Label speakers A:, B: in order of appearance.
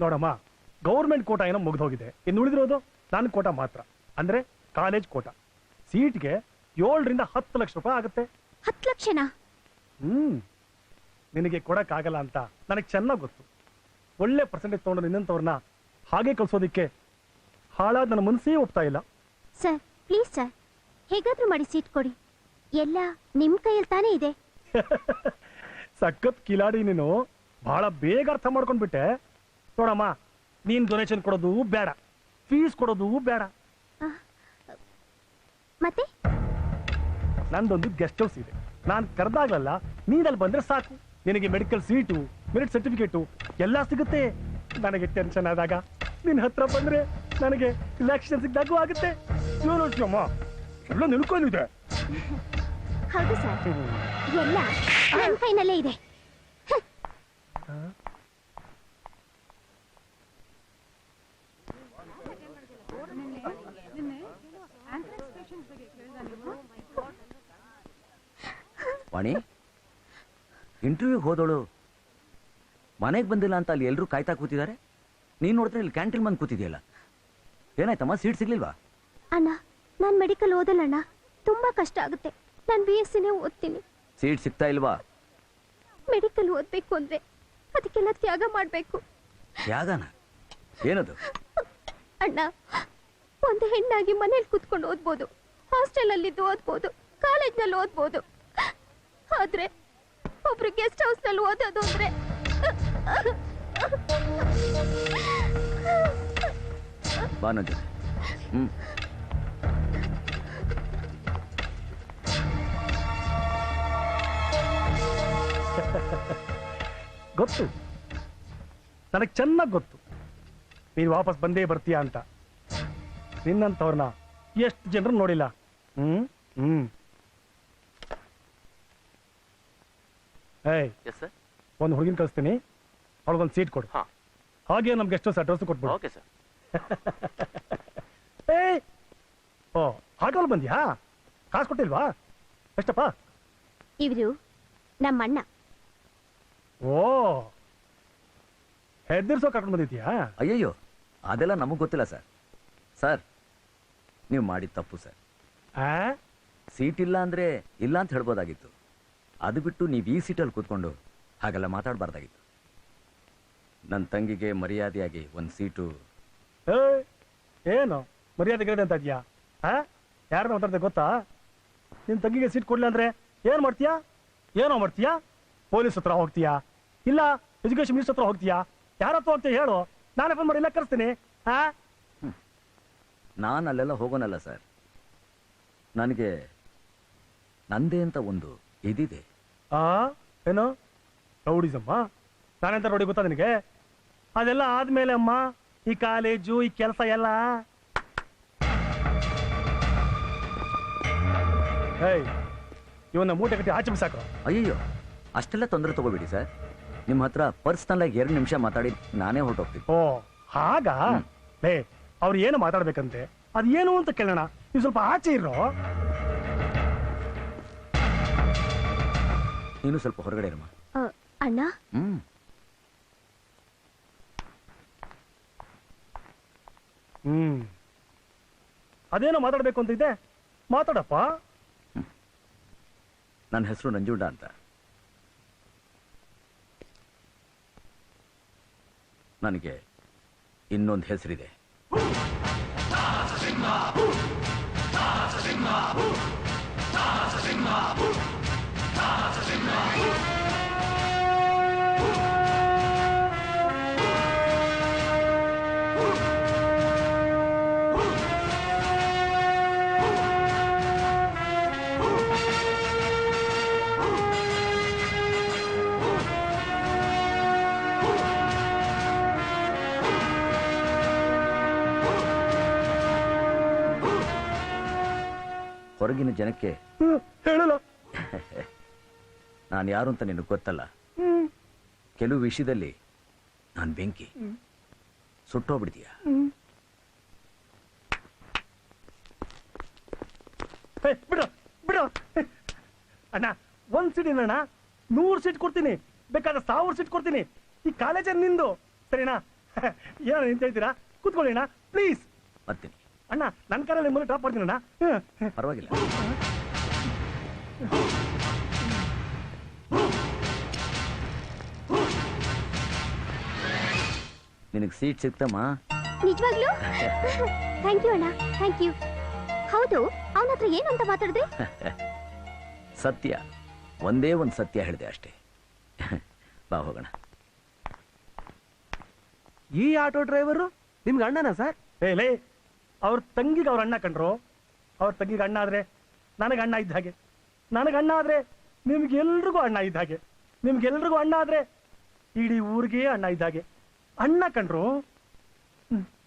A: ನೋಡಮ್ಮ ಗೌರ್ಮೆಂಟ್ ಕೋಟ ಏನೋ ಮುಗ್ದೋಗಿದೆ ಇನ್ನು ಉಳಿದಿರೋದು ನನ್ನ ಕೋಟ ಮಾತ್ರ. ಅಂದ್ರೆ ಕಾಲೇಜ್ ಕೋಟ. ಸೀಟ್ಗೆ ಏಳರಿಂದ ಹತ್ತು ಲಕ್ಷ ರೂಪಾಯಿ ಆಗುತ್ತೆ.
B: ಹತ್ತು ಲಕ್ಷನಾ?
A: ಹ್ಮ್. ನಿನಗೆ ಕೊಡಕ್ಕಾಗಲ್ಲ ಅಂತ ನನಗೆ ಚೆನ್ನಾಗಿ ಗೊತ್ತು. ಒಳ್ಳೆ ಪರ್ಸೆಂಟೇಜ್ ತಗೊಂಡು ನಿನ್ನಂತವ್ರನ್ನ ಹಾಗೆ ಕಲ್ಸೋದಿಕ್ಕೆ ಹಾಳಾದ ನನ್ನ ಮನಸ್ಸೇ ಒಪ್ತಾ ಇಲ್ಲ.
B: Sir please sir. ಹೇಗಾದ್ರೂ ಮಾಡಿ ಸೀಟ್ ಕೊಡಿ. ಎಲ್ಲ ನಿಮ್ ಕೈಯಲ್ಲಿ ತಾನೇ ಇದೆ.
A: ಸಖತ್ ಕಿಲಾಡಿ ನೀನು. ಬಹಳ ಬೇಗ ಅರ್ಥ ಮಾಡ್ಕೊಂಡ್ಬಿಟ್ಟೆ. ನೋಡಮ್ಮ ನೀನ್ ಡೊನೇಷನ್ ಕೊಡೋದು ಬೇಡ. ಫೀಸ್ ಕೊಡೋದು ಬೇಡ.
B: ಮತ್ತೆ?
A: ನಂದೊಂದು ಗೆಸ್ಟ್ ಹೌಸ್ ಇದೆ. ನಾನು ಕರೆದಾಗ್ಲಲ್ಲ ನೀನಲ್ಲಿ ಬಂದ್ರೆ ಸಾಕು. ನಿನಗೆ ಮೆಡಿಕಲ್ ಸೀಟು ಮೆರಿಟ್ ಸರ್ಟಿಫಿಕೇಟು ಎಲ್ಲ ಸಿಗುತ್ತೆ. ನನಗೆ ಟೆನ್ಷನ್ ಆದಾಗ ನಿನ್ನ ಹತ್ರ ಬಂದ್ರೆ ನನಗೆ ರಿಲ್ಯಾಕ್ಸೇಷನ್ ಸಿಗ್ದಾಗೂ ಆಗುತ್ತೆ. ಅಮ್ಮ? ಎಲ್ಲ ನಿಲ್ಕೊಂಡಿದೆ.
B: ಹೌದು ಸರ್. ಎಲ್ಲ. ಇದೆ.
C: ವಾಣಿ ಇಂಟರ್ವ್ಯೂ ಹೋದೋಳು ಮನೆಗೆ ಬಂದಿಲ್ಲ ಅಂತ ಅಲ್ಲಿ ಎಲ್ಲರೂ ಕಾಯ್ತಾ ಕೂತಿದ್ದಾರೆ? ನೀನು ನೋಡಿದ್ರೆ ಇಲ್ಲಿ ಕ್ಯಾಂಟೀನ್ ಬಂದು ಕೂತಿದೆಯಲ್ಲ? ಏನಾಯ್ತಮ್ಮ ಸೀಟ್ ಸಿಗ್ಲಿಲ್ವಾ?
B: ಅಣ್ಣ ನಾನು ಮೆಡಿಕಲ್ ಓದಲ್ಲಣ್ಣ ತುಂಬಾ ಕಷ್ಟ ಆಗುತ್ತೆ. ನಾನು ಬಿ ಎಸ್ ಸಿನೇ ಓದ್ತೀನಿ.
C: ಸೀಟ್ ಸಿಗ್ತಾ ಇಲ್ವಾ?
B: ಮೆಡಿಕಲ್ ಓದ್ಬೇಕು ಅಂದ್ರೆ ಅದಕ್ಕೆಲ್ಲ ತ್ಯಾಗ ಮಾಡ್ಬೇಕು.
C: ತ್ಯಾಗನ? ಏನದು?
B: ಅಣ್ಣ ಒಂದು ಹೆಣ್ಣಾಗಿ ಮನೇಲಿ ಕೂತ್ಕೊಂಡು ಓದ್ಬೋದು. ಹಾಸ್ಟೆಲ್ ಅಲ್ಲಿ ಓದ್ಬೋದು ಕಾಲೇಜ್ನಲ್ಲಿ ಓದ್ಬೋದು. ಆದ್ರೆ ಒಬ್ರು ಗೆಸ್ಟ್ ಹೌಸ್ನಲ್ಲಿ ಓದೋದು ಅಂದ್ರೆ
C: ಬಾ ಜೊತೆ
A: ಗೊತ್ತು. ನನಗೆ ಚೆನ್ನಾಗಿ ಗೊತ್ತು. ನೀನು ವಾಪಸ್ ಬಂದೇ ಬರ್ತೀಯಾ ಅಂತ. ನಿನ್ನಂಥವ್ರನ್ನ ಎಷ್ಟು ಜನರು ನೋಡಿಲ್ಲ? ಹ್ಮ್? ಹ್ಮ್. ಏಯ್
D: ಎಸ್ ಸರ್
A: ಒಂದು ಹುಡುಗಿನ ಕಳಿಸ್ತೀನಿ. ಅವಳಿಗೊಂದು ಸೀಟ್ ಕೊಡು.
D: ಹಾ.
A: ಹಾಗೆ ನಮ್ಗೆ ಎಷ್ಟು ಅಡ್ರೆಸ್ ಕೊಟ್ಬಿಡು.
D: ಓಕೆ ಸರ್
A: ಏಯ್! ಓ ಆಟೋಲ್ ಬಂದ್ಯಾ? ಕಾಸು ಕೊಟ್ಟಿಲ್ವಾ? ಎಷ್ಟಪ್ಪ?
B: ಇವರು ನಮ್ಮಣ್ಣ.
A: ಓ ಹೆದರ್ಸೋ ಕರ್ಕೊಂಡು ಬಂದಿದ್ಯಾ
C: ಅಯ್ಯಯ್ಯೋ ಅದೆಲ್ಲ ನಮಗೆ ಗೊತ್ತಿಲ್ಲ ಸರ್ ಸರ್ ನೀವು ಮಾಡಿದ ತಪ್ಪು ಸರ್.
A: ಆ?
C: ಸೀಟ್ ಇಲ್ಲ ಅಂದ್ರೆ ಇಲ್ಲ ಅಂತ ಹೇಳ್ಬೋದಾಗಿತ್ತು. ಅದು ಬಿಟ್ಟು ನೀವು ಈ ಸೀಟಲ್ಲಿ ಕೂತ್ಕೊಂಡು ಹಾಗೆಲ್ಲ ಮಾತಾಡಬಾರ್ದಾಗಿತ್ತು. ನನ್ನ ತಂಗಿಗೆ ಮರ್ಯಾದೆಯಾಗಿ ಒಂದು ಸೀಟು.
A: ಏನು? ಮರ್ಯಾದೆ ಗ್ರೇಡ್ ಅಂತ ಇದೆಯಾ? ಆ? ಯಾರನ್ನ ಮಾತಾಡ್ದೆ ಗೊತ್ತಾ? ನಿನ್ನ ತಂಗಿಗೆ ಸೀಟ್ ಕೊಡ್ಲಿ ಅಂದ್ರೆ ಏನು ಮಾಡ್ತೀಯಾ? ಏನೋ ಮಾಡ್ತೀಯಾ? ಪೊಲೀಸ್ ಹತ್ರ ಹೋಗ್ತೀಯಾ? ಇಲ್ಲ ಎಜುಕೇಶನ್ ಮಿನಿಸ್ಟರ್ ಹತ್ರ ಹೋಗ್ತೀಯಾ? ಯಾರ ಹತ್ರ ಅಂತ ಹೇಳು. ನಾನೇ ಫೋನ್ ಮಾಡಿ ಇಲ್ಲ ಕರೆಸ್ತೀನಿ. ಆ?
C: ನಾನು ಅಲ್ಲೆಲ್ಲ ಹೋಗೋನಲ್ಲ ಸರ್. ನನಗೆ ನಂದೇ ಅಂತ ಒಂದು ಇದಿದೆ.
A: ಆ? ಏನು? ರೌಡಿಸಮ್ಮ? ನಾನೆಂತ ರೌಡಿ ಗೊತ್ತಾ ನಿನಗೆ? ಅದೆಲ್ಲ ಆದ್ಮೇಲೆ ಅಮ್ಮ ಈ ಕಾಲೇಜು ಈ ಕೆಲಸ ಎಲ್ಲ. ಹೇಯ್ ಇವನ್ನ ಮೂಟೆ ಕಟ್ಟಿ ಆಚೆ ಬಿಸಾಕು.
C: ಅಯ್ಯೋ ಅಷ್ಟೆಲ್ಲ ತೊಂದರೆ ತಗೋಬೇಡಿ ಸರ್. ನಿಮ್ಮ ಹತ್ರ ಪರ್ಸ್ನಲ್ ಆಗಿ ಎರಡು ನಿಮಿಷ ಮಾತಾಡಿ ನಾನೇ ಹೊರಟೋಗ್ತೀನಿ.
A: ಓ ಹಾಗ? ಲೇ ಅವ್ರು ಏನು ಮಾತಾಡ್ಬೇಕಂತೆ? ಅದ್ ಏನು ಅಂತ ಕೇಳೋಣ. ನೀವು ಸ್ವಲ್ಪ ಆಚೆ ಇರೋ.
C: ನೀನು ಸ್ವಲ್ಪ ಹೊರಗಡೆ ಇರಮ್ಮ.
B: ಅಣ್ಣ?
C: ಹ್ಮ್.
A: ಹ್ಮ್. ಅದೇನೋ ಮಾತಾಡ್ಬೇಕು ಅಂತ ಇದೆ. ಮಾತಾಡಪ್ಪ.
C: ನನ್ನ ಹೆಸರು ನಂಜುಂಡ ಅಂತ. ನನಗೆ ಇನ್ನೊಂದು ಹೆಸರಿದೆ. Tartaglia! Tartaglia! ಹೊರಗಿನ ಜನಕ್ಕೆ
A: ಹೇಳಲ್ಲ.
C: ನಾನು ಯಾರು ಅಂತ ನಿನಗೆ ಗೊತ್ತಲ್ಲ? ಕೆಲವು ವಿಷಯದಲ್ಲಿ ನಾನು ಬೆಂಕಿ. ಸುಟ್ಟೋಗ್ಬಿಡ್ತೀಯ?
A: ಬಿಡು ಬಿಡು. ಅಣ್ಣ ಒಂದ್ ಸೀಟ್ ಅಣ್ಣ ನೂರು ಸೀಟ್ ಕೊಡ್ತೀನಿ. ಬೇಕಾದ್ರೆ ಸಾವಿರ ಸೀಟ್ ಕೊಡ್ತೀನಿ. ಈ ಕಾಲೇಜಲ್ಲಿ ನಿಂದು. ಸರಿನಾ? ಏನೋ ನಿಂತ ಹೇಳ್ತೀರಾ? ಕೂತ್ಕೊಳ್ಳಿ ಅಣ್ಣ ಪ್ಲೀಸ್.
C: ಬರ್ತೀನಿ.
A: ಅಣ್ಣ ನನ್ನ ಕಾರಲ್ಲಿ ಮುಂದೆ ಡ್ರಾಪ್ ಮಾಡ್ತೀನಿ ಅಣ್ಣ.
C: ಪರವಾಗಿಲ್ಲ. ನಿನಗೆ ಸೀಟ್ ಸಿಕ್ತಮ್ಮ
B: ನಿಜವಾಗ್ಲೂ? ಥ್ಯಾಂಕ್ ಯು ಅಣ್ಣ ಥ್ಯಾಂಕ್ ಯು ಹೌದು ಅವನ ಹತ್ರ ಏನು ಅಂತ ಮಾತಾಡಿದ್ರಿ
C: ಸತ್ಯ ಒಂದೇ ಒಂದು ಸತ್ಯ ಹೇಳಿದೆ ಅಷ್ಟೇ. ಬಾ ಹೋಗೋಣ.
D: ಈ ಆಟೋ ಡ್ರೈವರು ನಿಮ್ಗೆ ಅಣ್ಣನ ಸರ್?
A: ಏ ಲೇ ಅವ್ರ ತಂಗಿಗೆ ಅವ್ರ ಅಣ್ಣ ಕಂಡ್ರು. ಅವ್ರ ತಂಗಿಗೆ ಅಣ್ಣ ಆದ್ರೆ ನನಗೆ ಅಣ್ಣ ಇದ್ದ ಹಾಗೆ. ನನಗೆ ಅಣ್ಣ ಆದ್ರೆ ನಿಮ್ಗೆಲ್ರಿಗೂ ಅಣ್ಣ ಇದ್ದ ಹಾಗೆ. ನಿಮ್ಗೆಲ್ರಿಗೂ ಅಣ್ಣ ಆದ್ರೆ ಇಡೀ ಊರಿಗೆ ಅಣ್ಣ ಇದ್ದ ಹಾಗೆ. ಅಣ್ಣ ಕಂಡ್ರು.